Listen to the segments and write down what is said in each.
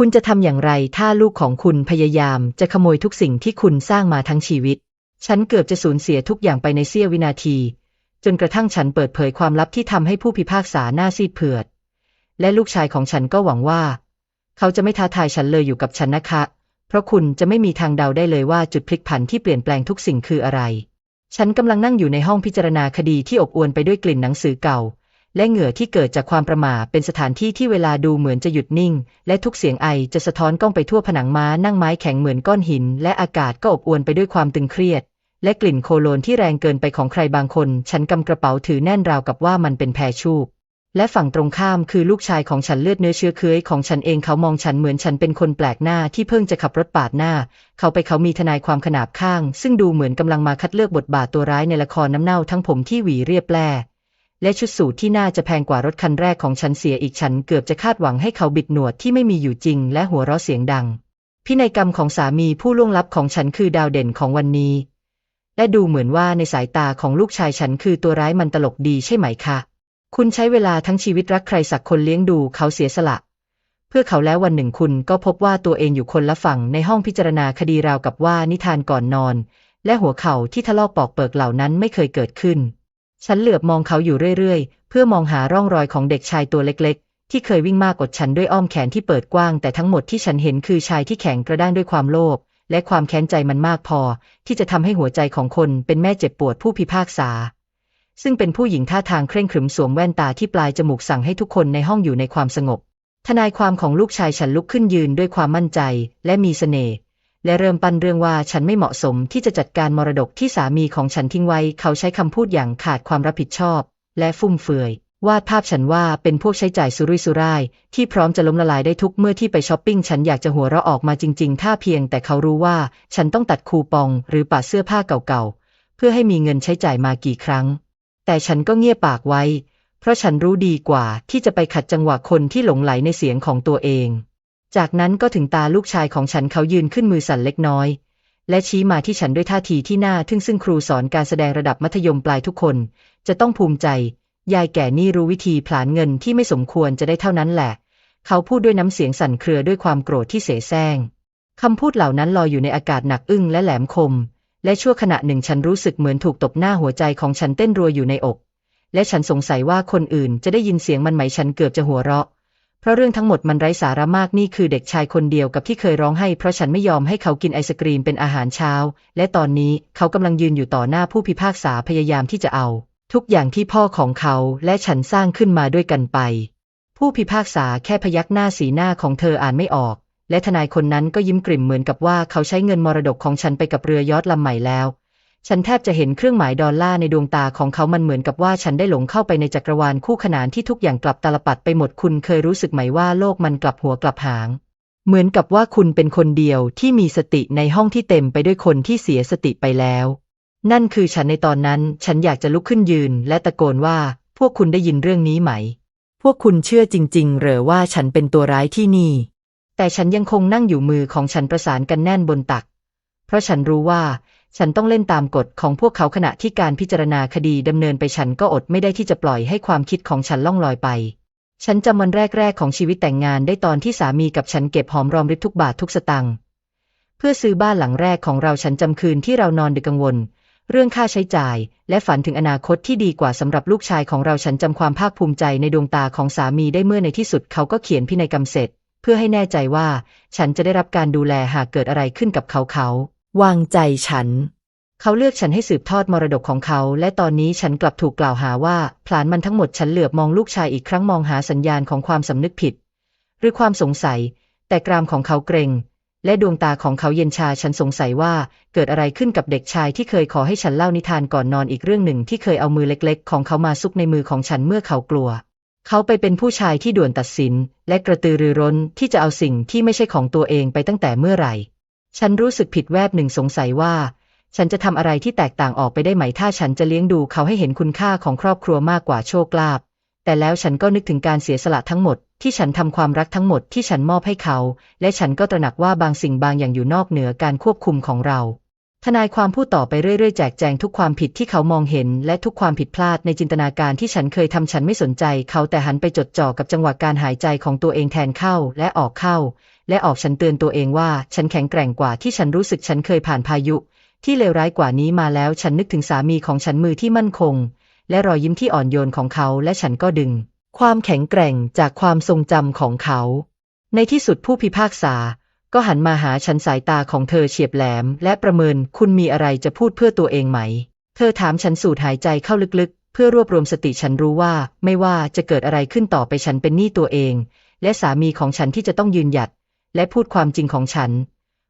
คุณจะทำอย่างไรถ้าลูกของคุณพยายามจะขโมยทุกสิ่งที่คุณสร้างมาทั้งชีวิต ฉันเกือบจะสูญเสียทุกอย่างไปในเสี้ยววินาที จนกระทั่งฉันเปิดเผยความลับที่ทำให้ผู้พิพากษาหน้าซีดเผือด และลูกชายของฉันก็หวังว่า เขาจะไม่ท้าทายฉันเลยอยู่กับฉันนะคะ เพราะคุณจะไม่มีทางเดาได้เลยว่าจุดพลิกผันที่เปลี่ยนแปลงทุกสิ่งคืออะไร ฉันกำลังนั่งอยู่ในห้องพิจารณาคดีที่อบอวลไปด้วยกลิ่นหนังสือเก่า และเหงื่อที่เกิดจากความประหม่าเป็นสถานที่ที่เวลาดูเหมือนจะหยุดนิ่ง และทุกเสียงไอจะสะท้อนกล้องไปทั่วผนังม้านั่งไม้แข็งเหมือนก้อนหิน และอากาศก็อบอวลไปด้วยความตึงเครียด และกลิ่นโคโลนที่แรงเกินไปของใครบางคน ฉันกำกระเป๋าถือแน่นราวกับว่ามันเป็นแพรชูบและฝั่งตรงข้ามคือลูกชายของฉันเลือดเนื้อเชื้อเคื้อยของฉันเองเขามองฉันเหมือนฉันเป็นคนแปลกหน้าที่เพิ่งจะขับรถปาดหน้า เขาไปเขามีทนายความขนาบข้าง ซึ่งดูเหมือนกำลังมาคัดเลือกบทบาทตัวร้ายในละครน้ำเน่าทั้งผมที่หวีเรียบแปร่ และชุดสูทที่น่าจะแพงกว่ารถคันแรกของฉันเสียอีกฉันเกือบจะคาดหวังให้เขาบิดหนวดที่ไม่มีอยู่จริง และหัวเราะเสียงดัง พินัยกรรมของสามีผู้ล่วงลับของฉันคือดาวเด่นของวันนี้ และดูเหมือนว่าในสายตาของลูกชายฉันคือตัวร้ายมันตลกดีใช่ไหมคะ คุณใช้เวลาทั้งชีวิตรักใครสักคนเลี้ยงดูเขาเสียสละ เพื่อเขาแล้ววันหนึ่งคุณก็พบว่าตัวเองอยู่คนละฝั่งในห้องพิจารณาคดีราวกับว่านิทานก่อนนอน และหัวเข่าที่ทะลอกปอกเปิกเหล่านั้นไม่เคยเกิดขึ้น ฉันเหลือบมองเขาอยู่เรื่อยๆ เพื่อมองหาร่องรอยของเด็กชายตัวเล็กๆ ที่เคยวิ่งมากกดฉันด้วยอ้อมแขนที่เปิดกว้าง แต่ทั้งหมดที่ฉันเห็นคือชายที่แข็งกระด้างด้วยความโลภและความแค้นใจมันมากพอ ที่จะทำให้หัวใจของคนเป็นแม่เจ็บปวดผู้พิพากษา ซึ่งเป็นผู้หญิงท่าทางเคร่งขรึมสวมแว่นตาที่ปลายจมูกสั่งให้ทุกคนในห้องอยู่ในความสงบทนายความของลูกชายฉันลุกขึ้นยืนด้วยความมั่นใจ และมีเสน่ห์ และเริ่มปั้นเรื่องว่าฉันไม่เหมาะสมที่จะจัดการมรดกที่สามีของฉันทิ้งไว้ เขาใช้คำพูดอย่างขาดความรับผิดชอบ และฟุ่มเฟือยวาดภาพฉันว่าเป็นพวกใช้จ่ายสุรุ่ยสุร่ายที่พร้อมจะล้มละลายได้ทุกเมื่อที่ไปช้อปปิ้งฉันอยากจะหัวเราะออกมาจริง ๆ ถ้าเพียงแต่เขารู้ว่าฉันต้องตัดคูปองหรือปาเสื้อผ้าเก่าๆ เพื่อให้มีเงินใช้จ่ายมากี่ครั้ง แต่ฉันก็เงียบปากไว้ เพราะฉันรู้ดีกว่าที่จะไปขัดจังหวะคนที่หลงไหลในเสียงของตัวเอง จากนั้นก็ถึงตาลูกชายของฉันเขายืนขึ้นมือสั่นเล็กน้อย และชี้มาที่ฉันด้วยท่าทีที่น่าทึ่งซึ่งครูสอนการแสดงระดับมัธยมปลายทุกคน จะต้องภูมิใจ ยายแก่นี่รู้วิธีผลาญเงินที่ไม่สมควรจะได้เท่านั้นแหละ เขาพูดด้วยน้ำเสียงสั่นเครือด้วยความโกรธที่เสแสร้งคำพูดเหล่านั้นลอยอยู่ในอากาศหนักอึ้งและแหลมคม และชั่วขณะหนึ่งฉันรู้สึกเหมือนถูกตบหน้าหัวใจของฉันเต้นรัวอยู่ในอก และฉันสงสัยว่าคนอื่นจะได้ยินเสียงมันไหมฉันเกือบจะหัวเราะ ราะเรื่องทั้งหมดมันไร้สาระมากนี่คือเด็กชายคนเดียวกับที่เคยร้องไห้เพราะฉันไม่ยอมให้เขากินไอศกรีมเป็นอาหารเช้า และตอนนี้เขากำลังยืนอยู่ต่อหน้าผู้พิพากษาพยายามที่จะเอา ทุกอย่างที่พ่อของเขาและฉันสร้างขึ้นมาด้วยกันไป ผู้พิพากษาแค่พยักหน้าสีหน้าของเธออ่านไม่ออก และทนายคนนั้นก็ยิ้มกริ่มเหมือนกับว่าเขาใช้เงินมรดกของฉันไปกับเรือยอทลำใหม่แล้ว ฉันแทบจะเห็นเครื่องหมายดอลลาร์ในดวงตาของเขามันเหมือนกับว่าฉันได้หลงเข้าไปในจักรวาลคู่ขนานที่ทุกอย่างกลับตาลปัดไปหมดคุณเคยรู้สึกไหมว่าโลกมันกลับหัวกลับหาง เหมือนกับว่าคุณเป็นคนเดียวที่มีสติในห้องที่เต็มไปด้วยคนที่เสียสติไปแล้ว นั่นคือฉันในตอนนั้น ฉันอยากจะลุกขึ้นยืน และตะโกนว่า พวกคุณได้ยินเรื่องนี้ไหม พวกคุณเชื่อจริงๆเหรือว่าฉันเป็นตัวร้ายที่นี่ แต่ฉันยังคงนั่งอยู่มือของฉันประสานกันแน่นบนตัก เพราะฉันรู้ว่า ฉันต้องเล่นตามกฎของพวกเขาขณะที่การพิจารณาคดีดำเนินไปฉันก็อดไม่ได้ที่จะปล่อยให้ความคิดของฉันล่องลอยไป ฉันจำวันแรก ๆ ของชีวิตแต่งงานได้ตอนที่สามีกับฉันเก็บหอมรอมริบทุกบาททุกสตังค์เพื่อซื้อบ้านหลังแรกของเราฉันจำคืนที่เรานอนดึกกังวล เรื่องค่าใช้จ่าย และฝันถึงอนาคตที่ดีกว่าสำหรับลูกชายของเราฉันจำความภาคภูมิใจในดวงตาของสามีได้เมื่อในที่สุดเขาก็เขียนพินัยกรรมเสร็จ เพื่อให้แน่ใจว่า ฉันจะได้รับการดูแลหากเกิดอะไรขึ้นกับเขาเขา วางใจฉัน เขาเลือกฉันให้สืบทอดมรดกของเขา และตอนนี้ฉันกลับถูกกล่าวหาว่าพลานมันทั้งหมดฉันเหลือบมองลูกชายอีกครั้งมองหาสัญญาณของความสำนึกผิด หรือความสงสัย แต่กรามของเขาเกรงและดวงตาของเขาเย็นชาฉันสงสัยว่าเกิดอะไรขึ้นกับเด็กชายที่เคยขอให้ฉันเล่านิทานก่อนนอนอีกเรื่องหนึ่งที่เคยเอามือเล็ก ๆ ของเขามาซุกในมือของฉันเมื่อเขากลัว เขาไปเป็นผู้ชายที่ด่วนตัดสิน และกระตือรือร้นที่จะเอาสิ่งที่ไม่ใช่ของตัวเองไปตั้งแต่เมื่อไหร่ ฉันรู้สึกผิดแวบหนึ่งสงสัยว่า ฉันจะทำอะไรที่แตกต่างออกไปได้ไหมถ้าฉันจะเลี้ยงดูเขาให้เห็นคุณค่าของครอบครัวมากกว่าโชคลาภแต่แล้วฉันก็นึกถึงการเสียสละทั้งหมด ที่ฉันทำความรักทั้งหมดที่ฉันมอบให้เขา และฉันก็ตระหนักว่าบางสิ่งบางอย่างอยู่นอกเหนือการควบคุมของเราทนายความพูดต่อไปเรื่อยๆ แจกแจงทุกความผิดที่เขามองเห็น และทุกความผิดพลาดในจินตนาการที่ฉันเคยทำฉันไม่สนใจ เขาแต่หันไปจดจ่อกับจังหวะการหายใจของตัวเองแทนเข้าและออกเข้า และออกฉันเตือนตัวเองว่าฉันแข็งแกร่งกว่าที่ฉันรู้สึกฉันเคยผ่านพายุ ที่เลวร้ายกว่านี้มาแล้วฉันนึกถึงสามีของฉันมือที่มั่นคง และรอยยิ้มที่อ่อนโยนของเขาและฉันก็ดึง ความแข็งแกร่งจากความทรงจำของเขา ในที่สุดผู้พิพากษา ก็หันมาหาฉันสายตาของเธอเฉียบแหลม และประเมินคุณมีอะไรจะพูดเพื่อตัวเองไหม เธอถามฉันสูดหายใจเข้าลึกๆ เพื่อรวบรวมสติฉันรู้ว่า ไม่ว่าจะเกิดอะไรขึ้นต่อไปฉันเป็นหนี้ตัวเอง และสามีของฉันที่จะต้องยืนหยัด และพูดความจริงของฉัน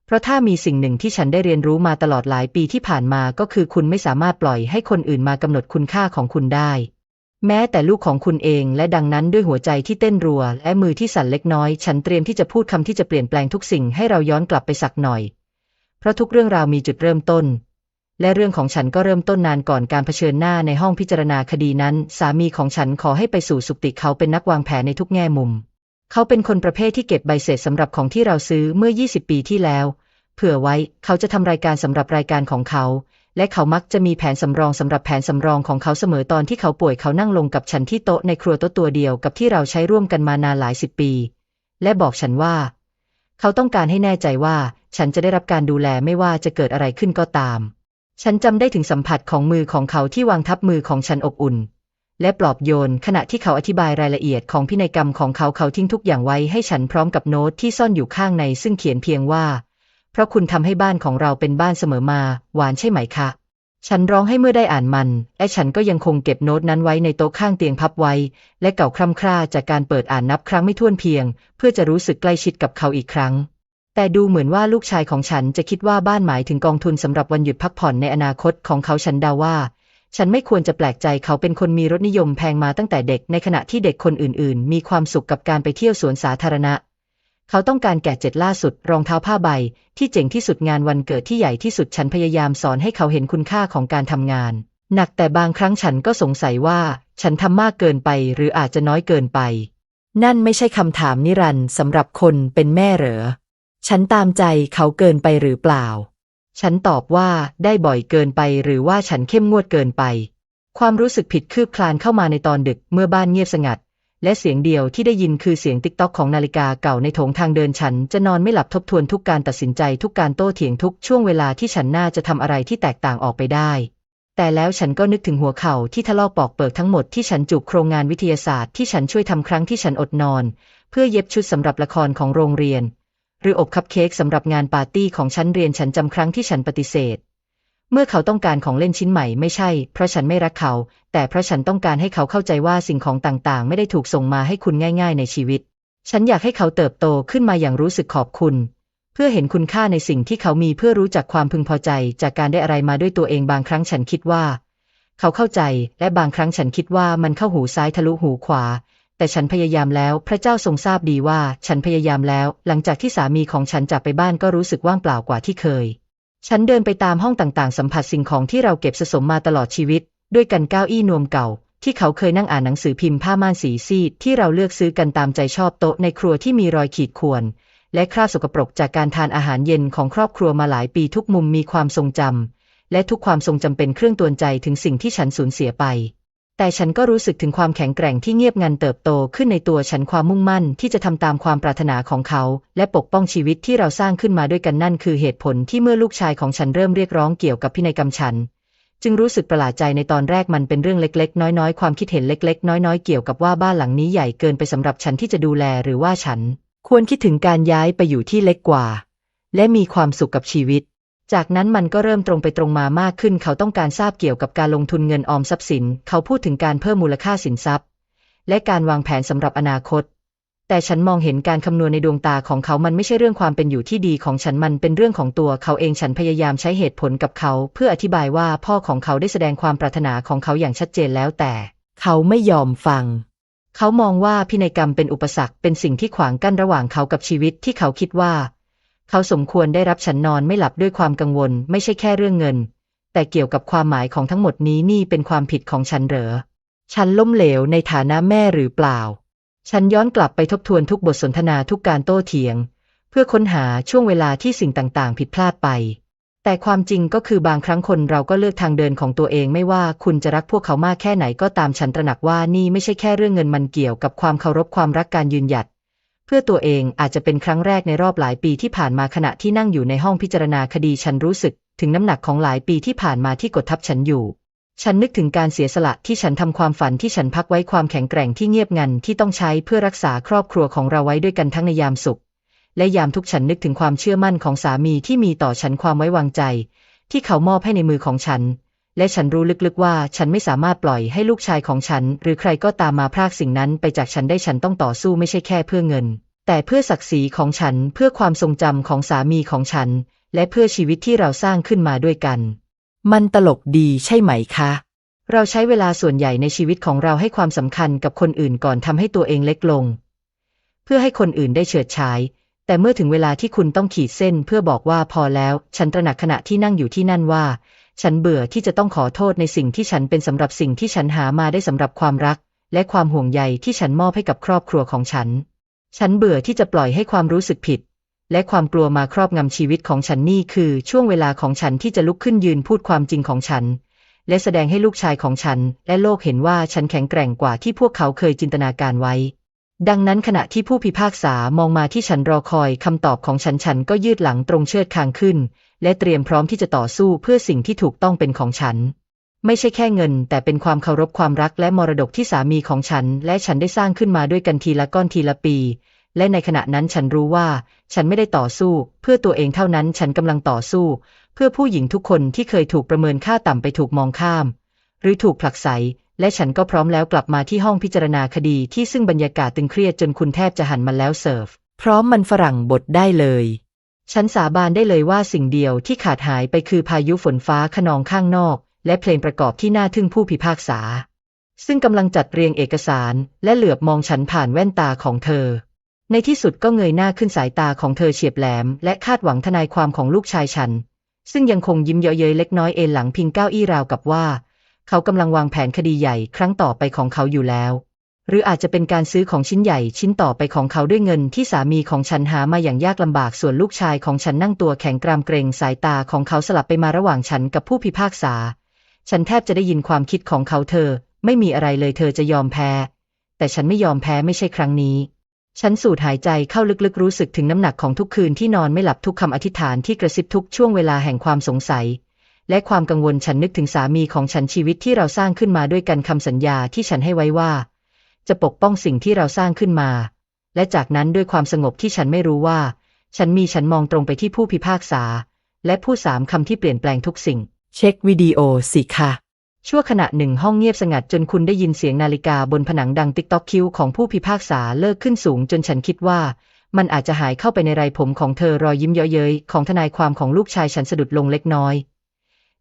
เพราะถ้ามีสิ่งหนึ่งที่ฉันได้เรียนรู้มาตลอดหลายปีที่ผ่านมาก็คือคุณไม่สามารถปล่อยให้คนอื่นมากำหนดคุณค่าของคุณได้ แม้แต่ลูกของคุณเองและดังนั้นด้วยหัวใจที่เต้นรัว และมือที่สั่นเล็กน้อย ฉันเตรียมที่จะพูดคำที่จะเปลี่ยนแปลงทุกสิ่งให้เราย้อนกลับไปสักหน่อย เพราะทุกเรื่องราวมีจุดเริ่มต้นและเรื่องของฉันก็เริ่มต้นนานก่อนการเผชิญหน้าในห้องพิจารณาคดีนั้น สามีของฉันขอให้ไปสู่สุคติเขาเป็นนักวางแผนในทุกแง่มุม เขาเป็นคนประเภทที่เก็บใบเสร็จสำหรับของที่เราซื้อเมื่อ 20 ปีที่แล้ว เผื่อไว้เขาจะทำรายการสำหรับรายการของเขา และเขามักจะมีแผนสำรองสำหรับแผนสำรองของเขาเสมอตอนที่เขาป่วยเขานั่งลงกับฉันที่โต๊ะในครัวโต๊ะตัวเดียวกับที่เราใช้ร่วมกันมานานหลายสิบปี และบอกฉันว่า เขาต้องการให้แน่ใจว่า ฉันจะได้รับการดูแลไม่ว่าจะเกิดอะไรขึ้นก็ตาม ฉันจำได้ถึงสัมผัสของมือของเขาที่วางทับมือของฉันอบอุ่น และปลอบโยน ขณะที่เขาอธิบายรายละเอียดของพินัยกรรมของเขาเขาทิ้งทุกอย่างไว้ให้ฉันพร้อมกับโน้ตที่ซ่อนอยู่ข้างในซึ่งเขียนเพียงว่า เพราะคุณทำให้บ้านของเราเป็นบ้านเสมอมา หวานใช่ไหมคะ ฉันร้องให้เมื่อได้อ่านมันและฉันก็ยังคงเก็บโน้ตนั้นไว้ในโต๊ะข้างเตียงพับไว้ และเก่าคร่ำคร่าจากการเปิดอ่านนับครั้งไม่ถ้วนเพียง เพื่อจะรู้สึกใกล้ชิดกับเขาอีกครั้งแต่ดูเหมือนว่าลูกชายของฉันจะคิดว่าบ้านหมายถึงกองทุนสำหรับวันหยุดพักผ่อนในอนาคตของเขาฉันเดาว่า ฉันไม่ควรจะแปลกใจเขาเป็นคนมีรสนิยมแพงมาตั้งแต่เด็กในขณะที่เด็กคนอื่น ๆ มีความสุขกับการไปเที่ยวสวนสาธารณะ เขาต้องการแกะเจ็ดล่าสุด รองเท้าผ้าใบ ที่เจ๋งที่สุดงานวันเกิดที่ใหญ่ที่สุดฉันพยายามสอนให้เขาเห็นคุณค่าของการทำงาน หนักแต่บางครั้งฉันก็สงสัยว่า ฉันทำมากเกินไปหรืออาจจะน้อยเกินไป นั่นไม่ใช่คำถามนิรันด์สำหรับคนเป็นแม่เหรอฉันตามใจเขาเกินไปหรือเปล่า ฉันตอบว่าได้บ่อยเกินไปหรือว่าฉันเข้มงวดเกินไป ความรู้สึกผิดคืบคลานเข้ามาในตอนดึกเมื่อบ้านเงียบสงัด และเสียงเดียวที่ได้ยินคือเสียงติ๊กต๊อกของนาฬิกาเก่าในโถงทางเดินฉันจะนอนไม่หลับทบทวนทุกการตัดสินใจทุกการโต้เถียงทุกช่วงเวลาที่ฉันน่าจะทำอะไรที่แตกต่างออกไปได้แต่แล้วฉันก็นึกถึงหัวเข่าที่ทะลอกปอกเปิกทั้งหมดที่ฉันจูบโครงงานวิทยาศาสตร์ที่ฉันช่วยทำครั้งที่ฉันอดนอน เพื่อเย็บชุดสำหรับละครของโรงเรียน หรืออบคัพเค้กสำหรับงานปาร์ตี้ของฉันเรียนฉันจำครั้งที่ฉันปฏิเสธ เมื่อเขาต้องการของเล่นชิ้นใหม่ไม่ใช่ เพราะฉันไม่รักเขา แต่เพราะฉันต้องการให้เขาเข้าใจว่าสิ่งของต่างๆ ไม่ได้ถูกส่งมาให้คุณง่าย ๆ ในชีวิต ฉันอยากให้เขาเติบโตขึ้นมาอย่างรู้สึกขอบคุณ เพื่อเห็นคุณค่าในสิ่งที่เขามีเพื่อรู้จักความพึงพอใจ จากการได้อะไรมาด้วยตัวเองบางครั้งฉันคิดว่า เขาเข้าใจ และบางครั้งฉันคิดว่ามันเข้าหูซ้ายทะลุหูขวา แต่ฉันพยายามแล้ว พระเจ้าทรงทราบดีว่า ฉันพยายามแล้ว หลังจากที่สามีของฉันจากไปบ้านก็รู้สึกว่างเปล่ากว่าที่เคย ฉันเดินไปตามห้องต่างๆ สัมผัสสิ่งของที่เราเก็บสะสมมาตลอดชีวิต ด้วยกันเก้าอี้นวมเก่า ที่เขาเคยนั่งอ่านหนังสือพิมพ์ผ้าม่านสีซีดที่เราเลือกซื้อกันตามใจชอบโต๊ะในครัวที่มีรอยขีดข่วนและคราบสกปรกจากการทานอาหารเย็นของครอบครัวมาหลายปีทุกมุมมีความทรงจำและทุกความทรงจำเป็นเครื่องตวนใจถึงสิ่งที่ฉันสูญเสียไป แต่ฉันก็รู้สึกถึงความแข็งแกร่งที่เงียบงันเติบโตขึ้นในตัวฉันความมุ่งมั่นที่จะทำตามความปรารถนาของเขา และปกป้องชีวิตที่เราสร้างขึ้นมาด้วยกันนั่นคือเหตุผลที่เมื่อลูกชายของฉันเริ่มเรียกร้องเกี่ยวกับพินัยกรรมฉัน จึงรู้สึกประหลาดใจในตอนแรกมันเป็นเรื่องเล็กๆ น้อยๆ ความคิดเห็นเล็ก ๆ น้อยๆ เกี่ยวกับว่าบ้านหลังนี้ใหญ่เกินไปสำหรับฉันที่จะดูแลหรือว่าฉัน ควรคิดถึงการย้ายไปอยู่ที่เล็กกว่า และมีความสุขกับชีวิต จากนั้นมันก็เริ่มตรงไปตรงมามากขึ้น เขาต้องการทราบเกี่ยวกับการลงทุนเงินออมทรัพย์สิน เขาพูดถึงการเพิ่มมูลค่าสินทรัพย์ และการวางแผนสำหรับอนาคต แต่ฉันมองเห็นการคำนวณในดวงตาของเขามันไม่ใช่เรื่องความเป็นอยู่ที่ดีของฉันมันเป็นเรื่องของตัวเขาเองฉันพยายามใช้เหตุผลกับเขา เพื่ออธิบายว่าพ่อของเขาได้แสดงความปรารถนาของเขาอย่างชัดเจนแล้วแต่ เขาไม่ยอมฟัง เขามองว่าพินัยกรรมเป็นอุปสรรคเป็นสิ่งที่ขวางกั้นระหว่างเขากับชีวิตที่เขาคิดว่า เขาสมควรได้รับฉันนอนไม่หลับด้วยความกังวล ไม่ใช่แค่เรื่องเงิน แต่เกี่ยวกับความหมายของทั้งหมดนี้นี่เป็นความผิดของฉันเหรอ ฉันล้มเหลวในฐานะแม่หรือเปล่า ฉันย้อนกลับไปทบทวนทุกบทสนทนาทุกการโต้เถียง เพื่อค้นหาช่วงเวลาที่สิ่งต่างๆ ผิดพลาดไป แต่ความจริงก็คือบางครั้งคนเราก็เลือกทางเดินของตัวเองไม่ว่าคุณจะรักพวกเขามากแค่ไหนก็ตามฉันตระหนักว่านี่ไม่ใช่แค่เรื่องเงินมันเกี่ยวกับความเคารพความรักการยืนหยัด เพื่อตัวเองอาจจะเป็นครั้งแรกในรอบหลายปีที่ผ่านมาขณะที่นั่งอยู่ในห้องพิจารณาคดีฉันรู้สึกถึงน้ำหนักของหลายปีที่ผ่านมาที่กดทับฉันอยู่ ฉันนึกถึงการเสียสละที่ฉันทำความฝันที่ฉันพักไว้ความแข็งแกร่งที่เงียบงันที่ต้องใช้เพื่อรักษาครอบครัวของเราไว้ด้วยกันทั้งในยามสุข และยามทุกข์ฉันนึกถึงความเชื่อมั่นของสามีที่มีต่อฉันความไว้วางใจ ที่เขามอบให้ในมือของฉัน และฉันรู้ลึกๆว่าฉันไม่สามารถปล่อยให้ลูกชายของฉัน หรือใครก็ตามมาพรากสิ่งนั้นไปจากฉันได้ฉันต้องต่อสู้ไม่ใช่แค่เพื่อเงิน แต่เพื่อศักดิ์ศรีของฉันเพื่อความทรงจำของสามีของฉัน และเพื่อชีวิตที่เราสร้างขึ้นมาด้วยกัน มันตลกดีใช่ไหมคะ เราใช้เวลาส่วนใหญ่ในชีวิตของเราให้ความสำคัญกับคนอื่นก่อนทำให้ตัวเองเล็กลง เพื่อให้คนอื่นได้เฉิดฉายแต่เมื่อถึงเวลาที่คุณต้องขีดเส้นเพื่อบอกว่าพอแล้ว ฉันตระหนักขณะที่นั่งอยู่ที่นั่นว่า ฉันเบื่อที่จะต้องขอโทษในสิ่งที่ฉันเป็นสำหรับสิ่งที่ฉันหามาได้สำหรับความรัก และความห่วงใยที่ฉันมอบให้กับครอบครัวของฉัน ฉันเบื่อที่จะปล่อยให้ความรู้สึกผิด และความกลัวมาครอบงำชีวิตของฉันนี่คือช่วงเวลาของฉันที่จะลุกขึ้นยืนพูดความจริงของฉัน และแสดงให้ลูกชายของฉัน และโลกเห็นว่าฉันแข็งแกร่งกว่าที่พวกเขาเคยจินตนาการไว้ดังนั้นขณะที่ผู้พิพากษามองมาที่ฉันรอคอยคำตอบของฉันฉันก็ยืดหลังตรงเชิดคางขึ้น และเตรียมพร้อมที่จะต่อสู้เพื่อสิ่งที่ถูกต้องเป็นของฉัน ไม่ใช่แค่เงิน แต่เป็นความเคารพความรักและมรดกที่สามีของฉัน และฉันได้สร้างขึ้นมาด้วยกันทีละก้อนทีละปี และในขณะนั้นฉันรู้ว่า ฉันไม่ได้ต่อสู้ เพื่อตัวเองเท่านั้นฉันกำลังต่อสู้ เพื่อผู้หญิงทุกคนที่เคยถูกประเมินค่าต่ำไปถูกมองข้าม หรือถูกผลักไสและฉันก็พร้อมแล้วกลับมาที่ห้องพิจารณาคดีที่ซึ่งบรรยากาศตึงเครียดจนคุณแทบจะหันมาแล้วเสิร์ฟ พร้อมมันฝรั่งบดได้เลย ฉันสาบานได้เลยว่าสิ่งเดียวที่ขาดหายไปคือพายุฝนฟ้าขนองข้างนอก และเพลงประกอบที่น่าทึ่งผู้พิพากษา ซึ่งกำลังจัดเรียงเอกสาร และเหลือบมองฉันผ่านแว่นตาของเธอ ในที่สุดก็เงยหน้าขึ้นสายตาของเธอเฉียบแหลม และคาดหวังทนายความของลูกชายฉัน ซึ่งยังคงยิ้มเยาะเย้ยเล็กน้อยเอนหลังพิงเก้าอี้ราวกับว่า เขากำลังวางแผนคดีใหญ่ครั้งต่อไปของเขาอยู่แล้ว หรืออาจจะเป็นการซื้อของชิ้นใหญ่ชิ้นต่อไปของเขาด้วยเงินที่สามีของฉันหามาอย่างยากลำบากส่วนลูกชายของฉันนั่งตัวแข็งกรามเกรงสายตาของเขาสลับไปมาระหว่างฉันกับผู้พิพากษา ฉันแทบจะได้ยินความคิดของเขาเธอ ไม่มีอะไรเลยเธอจะยอมแพ้ แต่ฉันไม่ยอมแพ้ไม่ใช่ครั้งนี้ฉันสูดหายใจเข้าลึกๆรู้สึกถึงน้ำหนักของทุกคืนที่นอนไม่หลับทุกคำอธิษฐานที่กระซิบทุกช่วงเวลาแห่งความสงสัย และความกังวลฉันนึกถึงสามีของฉันชีวิตที่เราสร้างขึ้นมาด้วยกันคำสัญญาที่ฉันให้ไว้ว่า จะปกป้องสิ่งที่เราสร้างขึ้นมา และจากนั้นด้วยความสงบที่ฉันไม่รู้ว่า ฉันมีฉันมองตรงไปที่ผู้พิพากษา และพูดสามคำที่เปลี่ยนแปลงทุกสิ่ง เช็ควิดีโอสิค่ะ ชั่วขณะหนึ่งห้องเงียบสงัดจนคุณได้ยินเสียงนาฬิกาบนผนังดังติ๊กตอกคิวของผู้พิพากษาเลิกขึ้นสูงจนฉันคิดว่ามันอาจจะหายเข้าไปในไรผมของเธอรอยยิ้มเยาะเย้ยของทนายความของลูกชายฉันสะดุดลงเล็กน้อย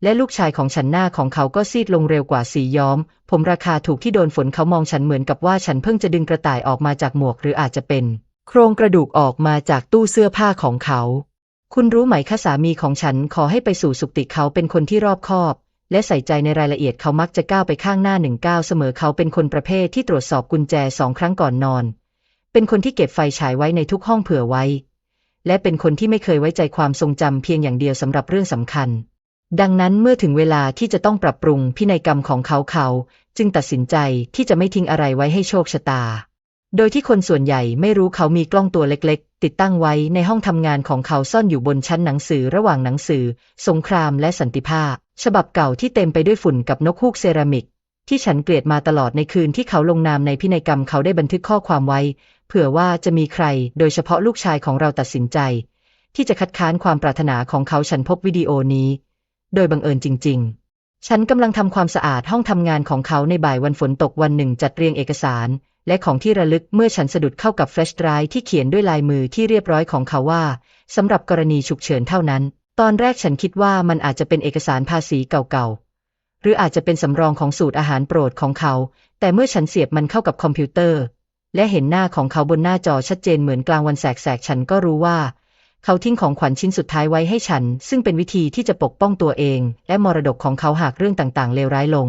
และลูกชายของฉันหน้าของเขาก็ซีดลงเร็วกว่าสีย้อม ผมราคาถูกที่โดนฝนเขามองฉันเหมือนกับว่าฉันเพิ่งจะดึงกระต่ายออกมาจากหมวกหรืออาจจะเป็น โครงกระดูกออกมาจากตู้เสื้อผ้าของเขา คุณรู้ไหมคะสามีของฉันขอให้ไปสู่สุติเขาเป็นคนที่รอบคอบ และใส่ใจในรายละเอียดเขามักจะก้าวไปข้างหน้าหนึ่งก้าวเสมอเขาเป็นคนประเภทที่ตรวจสอบกุญแจสองครั้งก่อนนอน เป็นคนที่เก็บไฟฉายไว้ในทุกห้องเผื่อไว้ และเป็นคนที่ไม่เคยไว้ใจความทรงจำเพียงอย่างเดียวสำหรับเรื่องสำคัญ ดังนั้นเมื่อถึงเวลาที่จะต้องปรับปรุงพินัยกรรมของเขาเขา จึงตัดสินใจที่จะไม่ทิ้งอะไรไว้ให้โชคชะตา โดยที่คนส่วนใหญ่ไม่รู้เขามีกล้องตัวเล็กๆ ติดตั้งไว้ในห้องทำงานของเขาซ่อนอยู่บนชั้นหนังสือระหว่างหนังสือ สงครามและสันติภาพ ฉบับเก่าที่เต็มไปด้วยฝุ่นกับนกฮูกเซรามิก ที่ฉันเกลียดมาตลอดในคืนที่เขาลงนามในพินัยกรรมเขาได้บันทึกข้อความไว้ เผื่อว่าจะมีใคร โดยเฉพาะลูกชายของเราตัดสินใจ ที่จะคัดค้านความปรารถนาของเขาฉันพบวิดีโอนี้ โดยบังเอิญจริง ๆ ฉันกำลังทำความสะอาดห้องทำงานของเขาในบ่ายวันฝนตกวันหนึ่งจัดเรียงเอกสาร และของที่ระลึกเมื่อฉันสะดุดเข้ากับแฟลชไดรฟ์ที่เขียนด้วยลายมือที่เรียบร้อยของเขาว่าสำหรับกรณีฉุกเฉินเท่านั้น ตอนแรกฉันคิดว่ามันอาจจะเป็นเอกสารภาษีเก่าๆ หรืออาจจะเป็นสำรองของสูตรอาหารโปรดของเขา แต่เมื่อฉันเสียบมันเข้ากับคอมพิวเตอร์ และเห็นหน้าของเขาบนหน้าจอชัดเจนเหมือนกลางวันแสกๆ ฉันก็รู้ว่า เขาทิ้งของขวัญชิ้นสุดท้ายไว้ให้ฉัน ซึ่งเป็นวิธีที่จะปกป้องตัวเอง และมรดกของเขาหากเรื่องต่างๆเลวร้ายลง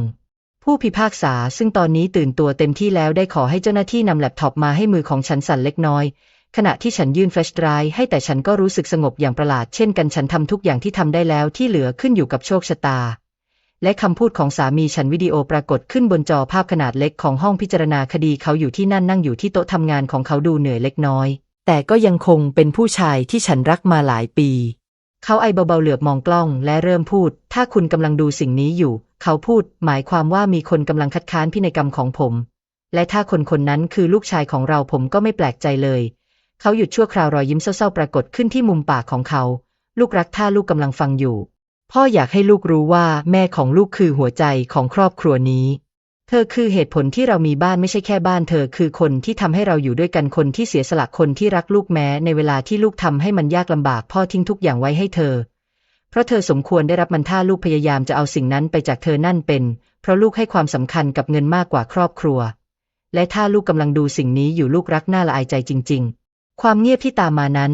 ผู้พิพากษาซึ่งตอนนี้ตื่นตัวเต็มที่แล้วได้ขอให้เจ้าหน้าที่นำแล็ปท็อปมาให้มือของฉันสั่นเล็กน้อย ขณะที่ฉันยื่นแฟลชไดรฟ์ให้แต่ฉันก็รู้สึกสงบอย่างประหลาดเช่นกันฉันทำทุกอย่างที่ทำได้แล้วที่เหลือขึ้นอยู่กับโชคชะตาและคำพูดของสามีฉันวิดีโอปรากฏขึ้นบนจอภาพขนาดเล็กของห้องพิจารณาคดีเขาอยู่ที่นั่นนั่งอยู่ที่โต๊ะทำงานของเขาดูเหนื่อยเล็กน้อย แต่ก็ยังคงเป็นผู้ชายที่ฉันรักมาหลายปี เขาไอเบาๆเหลือบมองกล้องและเริ่มพูด ถ้าคุณกำลังดูสิ่งนี้อยู่ เขาพูด หมายความว่ามีคนกำลังคัดค้านพินัยกรรมของผม และถ้าคนคนนั้นคือลูกชายของเราผมก็ไม่แปลกใจเลย เขาหยุดชั่วคราวรอยยิ้มเศร้าๆปรากฏขึ้นที่มุมปากของเขา ลูกรักถ้าลูกกำลังฟังอยู่ พ่ออยากให้ลูกรู้ว่าแม่ของลูกคือหัวใจของครอบครัวนี้ เธอคือเหตุผลที่เรามีบ้านไม่ใช่แค่บ้าน เธอคือคนที่ทำให้เราอยู่ด้วยกันคนที่เสียสละคนที่รักลูกแม้ ในเวลาที่ลูกทำให้มันยากลำบากพ่อทิ้งทุกอย่างไว้ให้เธอ เพราะเธอสมควรได้รับมันถ้าลูกพยายามจะเอาสิ่งนั้นไปจากเธอนั่นเป็น เพราะลูกให้ความสำคัญกับเงินมากกว่าครอบครัว และถ้าลูกกำลังดูสิ่งนี้อยู่ลูกรักน่าละอายใจจริง ๆ ความเงียบที่ตามมานั้น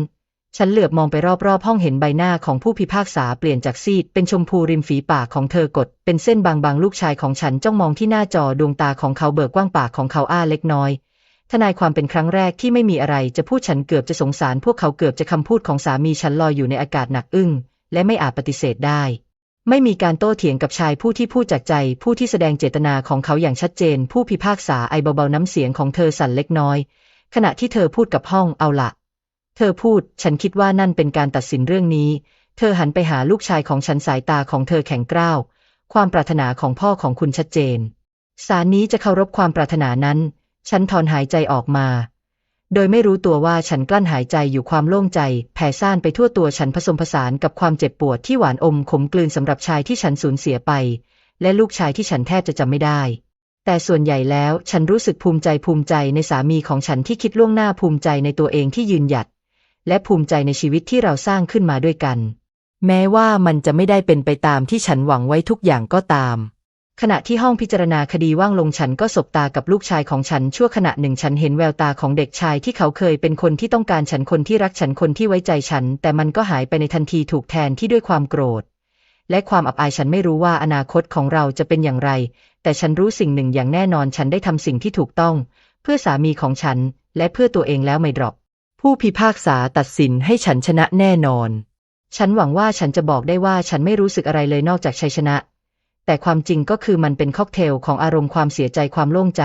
ฉันเหลือบมองไปรอบๆ ห้องเห็นใบหน้าของผู้พิพากษาเปลี่ยนจากซีด เป็นชมพูริมฝีปากของเธอกด เป็นเส้นบางๆ ลูกชายของฉันจ้องมองที่หน้าจอดวงตาของเขาเบิกกว้างปากของเขาอ้าเล็กน้อย ทนายความเป็นครั้งแรกที่ไม่มีอะไรจะพูดฉันเกือบจะสงสาร พวกเขาเกือบจะคำพูดของสามีฉันลอยอยู่ในอากาศหนักอึ้งและไม่อาจปฏิเสธได้ ไม่มีการโต้เถียงกับชายผู้ที่พูดจากใจ ผู้ที่แสดงเจตนาของเขาอย่างชัดเจน ผู้พิพากษาไอเบาๆน้ำเสียงของเธอสั่นเล็กน้อย ขณะที่เธอพูดกับห้องเอาละ เธอพูด ฉันคิดว่านั่นเป็นการตัดสินเรื่องนี้ เธอหันไปหาลูกชายของฉันสายตาของเธอแข็งกร้าว ความปรารถนาของพ่อของคุณชัดเจนศาลนี้จะเคารพความปรารถนานั้น ฉันถอนหายใจออกมา โดยไม่รู้ตัวว่าฉันกลั้นหายใจอยู่ความโล่งใจ แผ่ซ่านไปทั่วตัวฉันผสมผสานกับความเจ็บปวดที่หวานอมขมกลืนสำหรับชายที่ฉันสูญเสียไป และลูกชายที่ฉันแทบจะจำไม่ได้แต่ส่วนใหญ่แล้วฉันรู้สึกภูมิใจภูมิใจในสามีของฉันที่คิดล่วงหน้าภูมิใจในตัวเองที่ยืนหยัด และภูมิใจในชีวิตที่เราสร้างขึ้นมาด้วยกัน แม้ว่ามันจะไม่ได้เป็นไปตามที่ฉันหวังไว้ทุกอย่างก็ตาม ขณะที่ห้องพิจารณาคดีว่างลงฉันก็สบตากับลูกชายของฉันชั่วขณะหนึ่งฉันเห็นแววตาของเด็กชายที่เขาเคยเป็นคนที่ต้องการฉันคนที่รักฉันคนที่ไว้ใจฉัน แต่มันก็หายไปในทันทีถูกแทนที่ด้วยความโกรธ และความอับอายฉันไม่รู้ว่าอนาคตของเราจะเป็นอย่างไร แต่ฉันรู้สิ่งหนึ่งอย่างแน่นอนฉันได้ทำสิ่งที่ถูกต้อง เพื่อสามีของฉัน และเพื่อตัวเองแล้วไม่ดรอป ผู้พิพากษาตัดสินให้ฉันชนะแน่นอน ฉันหวังว่าฉันจะบอกได้ว่าฉันไม่รู้สึกอะไรเลยนอกจากชัยชนะ แต่ความจริงก็คือมันเป็นค็อกเทลของอารมณ์ความเสียใจความโล่งใจ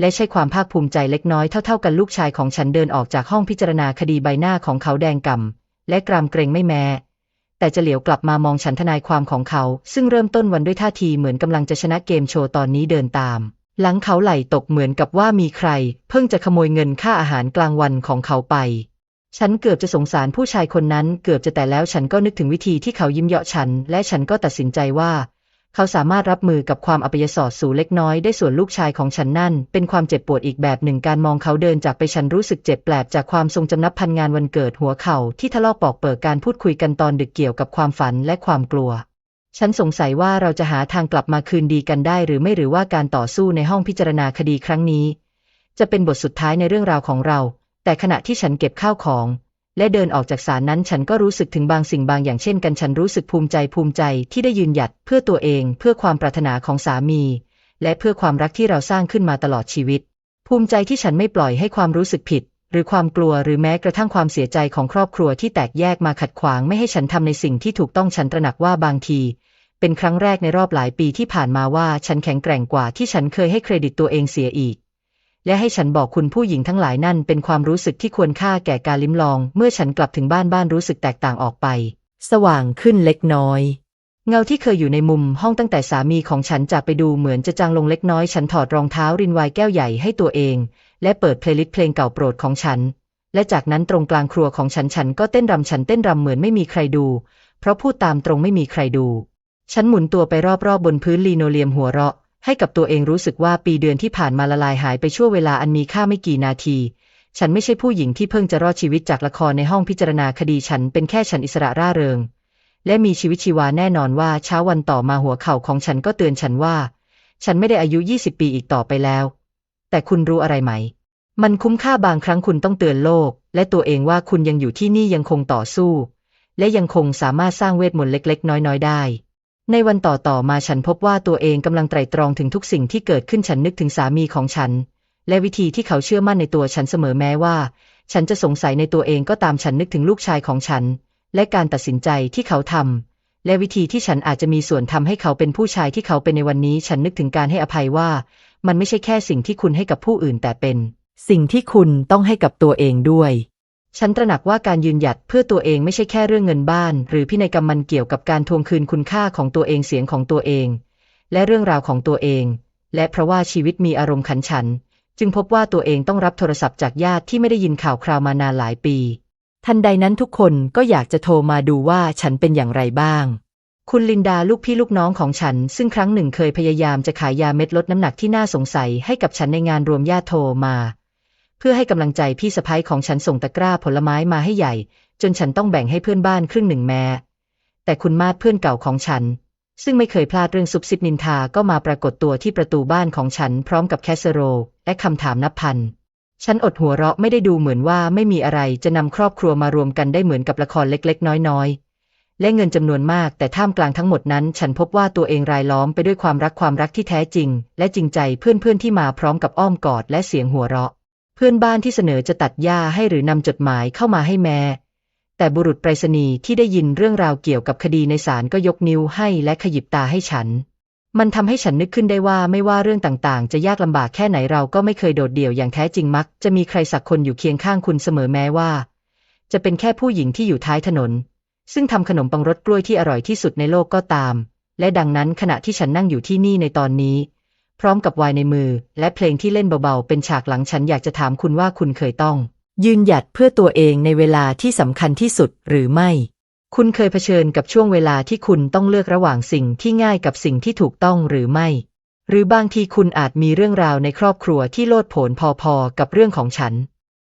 และใช่ความภาคภูมิใจเล็กน้อยเท่าๆกันลูกชายของฉันเดินออกจากห้องพิจารณาคดีใบหน้าของเขาแดงก่ำและกรามเกรงไม่แม้แต่จะเหลียวกลับมามองฉันทนายความของเขา ซึ่งเริ่มต้นวันด้วยท่าทีเหมือนกำลังจะชนะเกมโชว์ตอนนี้เดินตาม หลังเขาไหลตกเหมือนกับว่ามีใคร เพิ่งจะขโมยเงินค่าอาหารกลางวันของเขาไป ฉันเกือบจะสงสารผู้ชายคนนั้นเกือบจะแต่แล้วฉันก็นึกถึงวิธีที่เขายิ้มเยาะฉัน และฉันก็ตัดสินใจว่า เขาสามารถรับมือกับความอัปยศสูเล็กน้อยได้ส่วนลูกชายของฉันนั่น เป็นความเจ็บปวดอีกแบบหนึ่งการมองเขาเดินจากไปฉันรู้สึกเจ็บแปลบจากความทรงจำนับพันงานวันเกิดหัวเข่าที่ทะเลาะปอกเปิดการพูดคุยกันตอนดึกเกี่ยวกับความฝันและความกลัว ฉันสงสัยว่าเราจะหาทางกลับมาคืนดีกันได้หรือไม่หรือว่าการต่อสู้ในห้องพิจารณาคดีครั้งนี้ จะเป็นบทสุดท้ายในเรื่องราวของเรา แต่ขณะที่ฉันเก็บข้าวของ และเดินออกจากศาลนั้นฉันก็รู้สึกถึงบางสิ่งบางอย่างเช่นกันฉันรู้สึกภูมิใจภูมิใจที่ได้ยืนหยัดเพื่อตัวเอง เพื่อความปรารถนาของสามี และเพื่อความรักที่เราสร้างขึ้นมาตลอดชีวิต ภูมิใจที่ฉันไม่ปล่อยให้ความรู้สึกผิด หรือความกลัวหรือแม้กระทั่งความเสียใจของครอบครัวที่แตกแยกมาขัดขวางไม่ให้ฉันทำในสิ่งที่ถูกต้องฉันตระหนักว่าบางที เป็นครั้งแรกในรอบหลายปีที่ผ่านมาว่าฉันแข็งแกร่งกว่าที่ฉันเคยให้เครดิตตัวเองเสียอีก และให้ฉันบอกคุณผู้หญิงทั้งหลายนั่นเป็นความรู้สึกที่ควรค่าแก่การลิ้มลอง เมื่อฉันกลับถึงบ้านบ้านรู้สึกแตกต่างออกไป สว่างขึ้นเล็กน้อย เงาที่เคยอยู่ในมุมห้องตั้งแต่สามีของฉันจากไปดูเหมือนจะจางลงเล็กน้อย ฉันถอดรองเท้ารินไวน์แก้วใหญ่ให้ตัวเอง และเปิดเพลย์ลิสต์เพลงเก่าโปรดของฉัน และจากนั้นตรงกลางครัวของฉันฉันก็เต้นรำฉันเต้นรำเหมือนไม่มีใครดู เพราะพูดตามตรงไม่มีใครดู ฉันหมุนตัวไปรอบๆบบนพื้นลีโนเลียมหัวเราะ ให้กับตัวเองรู้สึกว่าปีเดือนที่ผ่านมาละลายหายไปชั่วเวลาอันมีค่าไม่กี่นาที ฉันไม่ใช่ผู้หญิงที่เพิ่งจะรอดชีวิตจากละครในห้องพิจารณาคดีฉันเป็นแค่ฉันอิสระร่าเริง และมีชีวิตชีวาแน่นอนว่าเช้าวันต่อมาหัวเข่าของฉันก็เตือนฉันว่า ฉันไม่ได้อายุ 20 ปีอีกต่อไปแล้ว แต่คุณรู้อะไรไหม มันคุ้มค่าบางครั้งคุณต้องเตือนโลก และตัวเองว่าคุณยังอยู่ที่นี่ยังคงต่อสู้ และยังคงสามารถสร้างเวทมนต์เล็ก ๆ น้อย ๆ ได้ ในวันต่อต่อมาฉันพบว่าตัวเองกำลังไตร่ตรองถึงทุกสิ่งที่เกิดขึ้นฉันนึกถึงสามีของฉัน และวิธีที่เขาเชื่อมั่นในตัวฉันเสมอแม้ว่า ฉันจะสงสัยในตัวเองก็ตามฉันนึกถึงลูกชายของฉัน และการตัดสินใจที่เขาทำและวิธีที่ฉันอาจจะมีส่วนทำให้เขาเป็นผู้ชายที่เขาเป็นในวันนี้ ฉันนึกถึงการให้อภัยว่า มันไม่ใช่แค่สิ่งที่คุณให้กับผู้อื่นแต่เป็น สิ่งที่คุณต้องให้กับตัวเองด้วย ฉันตระหนักว่าการยืนหยัดเพื่อตัวเองไม่ใช่แค่เรื่องเงินบ้าน หรือพินัยกรรมมันเกี่ยวกับการทวงคืนคุณค่าของตัวเองเสียงของตัวเอง และเรื่องราวของตัวเอง และเพราะว่าชีวิตมีอารมณ์ขันฉัน จึงพบว่าตัวเองต้องรับโทรศัพท์จากญาติที่ไม่ได้ยินข่าวคราวมานานหลายปี ทันใดนั้นทุกคนก็อยากจะโทรมาดูว่าฉันเป็นอย่างไรบ้าง คุณลินดาลูกพี่ลูกน้องของฉัน ซึ่งครั้งหนึ่งเคยพยายามจะขายยาเม็ดลดน้ำหนักที่น่าสงสัยให้กับฉันในงานรวมญาติโทรมา เพื่อให้กำลังใจพี่สะพ้ยของฉันส่งตะกร้าผลไม้มาให้ใหญ่ จนฉันต้องแบ่งให้เพื่อนบ้านครึ่งหนึ่งแม้ แต่คุณมาดเพื่อนเก่าของฉัน ซึ่งไม่เคยพลาดเรื่องซุบซิบนินทาก็มาปรากฏตัวที่ประตูบ้านของฉันพร้อมกับแคสเซโรและคำถามนับพัน ฉันอดหัวเราะไม่ได้ดูเหมือนว่าไม่มีอะไรจะนำครอบครัวมารวมกันได้เหมือนกับละครเล็กๆ น้อยๆและเงินจำนวนมากแต่ท่ามกลางทั้งหมดนั้น ฉันพบว่าตัวเองรายล้อมไปด้วยความรักความรักที่แท้จริง และจริงใจเพื่อนๆที่มาพร้อมกับอ้อมกอดและเสียงหัวเราะ เพื่อนบ้านที่เสนอจะตัดหญ้าให้หรือนำจดหมายเข้ามาให้แม่ แต่บุรุษไปรษณีย์ที่ได้ยินเรื่องราวเกี่ยวกับคดีในศาลก็ยกนิ้วให้และขยิบตาให้ฉัน มันทำให้ฉันนึกขึ้นได้ว่าไม่ว่าเรื่องต่างๆ จะยากลำบากแค่ไหนเราก็ไม่เคยโดดเดี่ยวอย่างแท้จริงมัก จะมีใครสักคนอยู่เคียงข้างคุณเสมอแม้ว่า จะเป็นแค่ผู้หญิงที่อยู่ท้ายถนน ซึ่งทำขนมปังรสกล้วยที่อร่อยที่สุดในโลกก็ตาม และดังนั้นขณะที่ฉันนั่งอยู่ที่นี่ในตอนนี้ พร้อมกับไวน์ในมือ และเพลงที่เล่นเบาๆ เป็นฉากหลังฉันอยากจะถามคุณว่าคุณเคยต้อง ยืนหยัดเพื่อตัวเองในเวลาที่สำคัญที่สุดหรือไม่ คุณเคยเผชิญกับช่วงเวลาที่คุณต้องเลือกระหว่างสิ่งที่ง่ายกับสิ่งที่ถูกต้องหรือไม่ หรือบางทีคุณอาจมีเรื่องราวในครอบครัวที่โลดโผนพอๆกับเรื่องของฉัน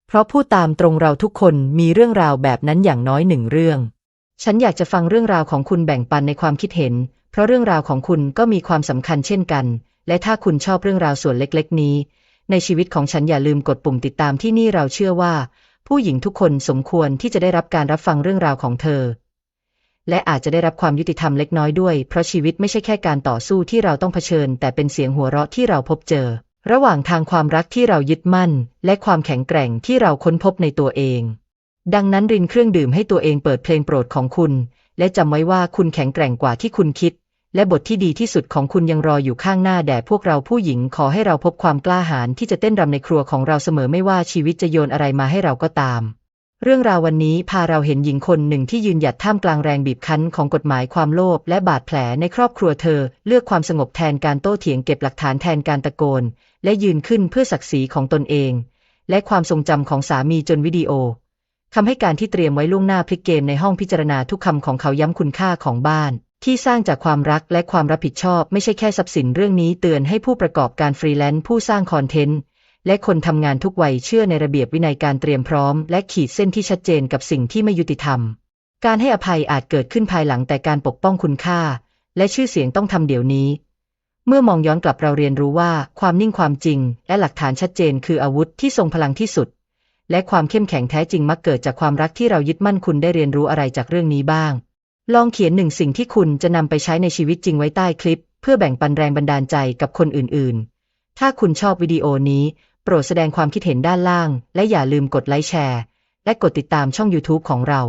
เพราะผู้ตามตรงเราทุกคนมีเรื่องราวแบบนั้นอย่างน้อยหนึ่งเรื่อง ฉันอยากจะฟังเรื่องราวของคุณแบ่งปันในความคิดเห็น เพราะเรื่องราวของคุณก็มีความสำคัญเช่นกัน และถ้าคุณชอบเรื่องราวส่วนเล็กๆ นี้ ในชีวิตของฉันอย่าลืมกดปุ่มติดตามที่นี่เราเชื่อว่า ผู้หญิงทุกคนสมควรที่จะได้รับการรับฟังเรื่องราวของเธอ และอาจจะได้รับความยุติธรรมเล็กน้อยด้วย เพราะชีวิตไม่ใช่แค่การต่อสู้ที่เราต้องเผชิญ แต่เป็นเสียงหัวเราะที่เราพบเจอ ระหว่างทางความรักที่เรายึดมั่น และความแข็งแกร่งที่เราค้นพบในตัวเอง ดังนั้นรินเครื่องดื่มให้ตัวเองเปิดเพลงโปรดของคุณ และจำไว้ว่าคุณแข็งแกร่งกว่าที่คุณคิด และบทที่ดีที่สุดของคุณยังรออยู่ข้างหน้าแด่พวกเราผู้หญิงขอให้เราพบความกล้าหาญที่จะเต้นรำในครัวของเราเสมอไม่ว่าชีวิตจะโยนอะไรมาให้เราก็ตาม เรื่องราววันนี้พาเราเห็นหญิงคนหนึ่งที่ยืนหยัดท่ามกลางแรงบีบคั้นของกฎหมายความโลภและบาดแผลในครอบครัวเธอ เลือกความสงบแทนการโต้เถียงเก็บหลักฐานแทนการตะโกน และยืนขึ้นเพื่อศักดิ์ศรีของตนเอง และความทรงจำของสามีจนวิดีโอทำให้การที่เตรียมไว้ล่วงหน้าพลิกเกมในห้องพิจารณาทุกคำของเขาย้ำคุณค่าของบ้าน ที่สร้างจากความรักและความรับผิดชอบไม่ใช่แค่ทรัพย์สินเรื่องนี้เตือนให้ผู้ประกอบการฟรีแลนซ์ผู้สร้างคอนเทนต์และคนทำงานทุกวัยเชื่อในระเบียบวินัยการเตรียมพร้อม และขีดเส้นที่ชัดเจนกับสิ่งที่ไม่ยุติธรรม การให้อภัยอาจเกิดขึ้นภายหลังแต่การปกป้องคุณค่า และชื่อเสียงต้องทำเดี๋ยวนี้ เมื่อมองย้อนกลับเราเรียนรู้ว่าความนิ่งความจริง และหลักฐานชัดเจนคืออาวุธที่ทรงพลังที่สุด และความเข้มแข็งแท้จริงมักเกิดจากความรักที่เรายึดมั่นคุณได้เรียนรู้อะไรจากเรื่องนี้บ้าง ลองเขียนหนึ่งสิ่งที่คุณจะนำไปใช้ในชีวิตจริงไว้ใต้คลิป เพื่อแบ่งปันแรงบันดาลใจกับคนอื่นๆ ถ้าคุณชอบวิดีโอนี้ โปรดแสดงความคิดเห็นด้านล่าง และอย่าลืมกดไลค์แชร์ และกดติดตามช่อง YouTube ของเรา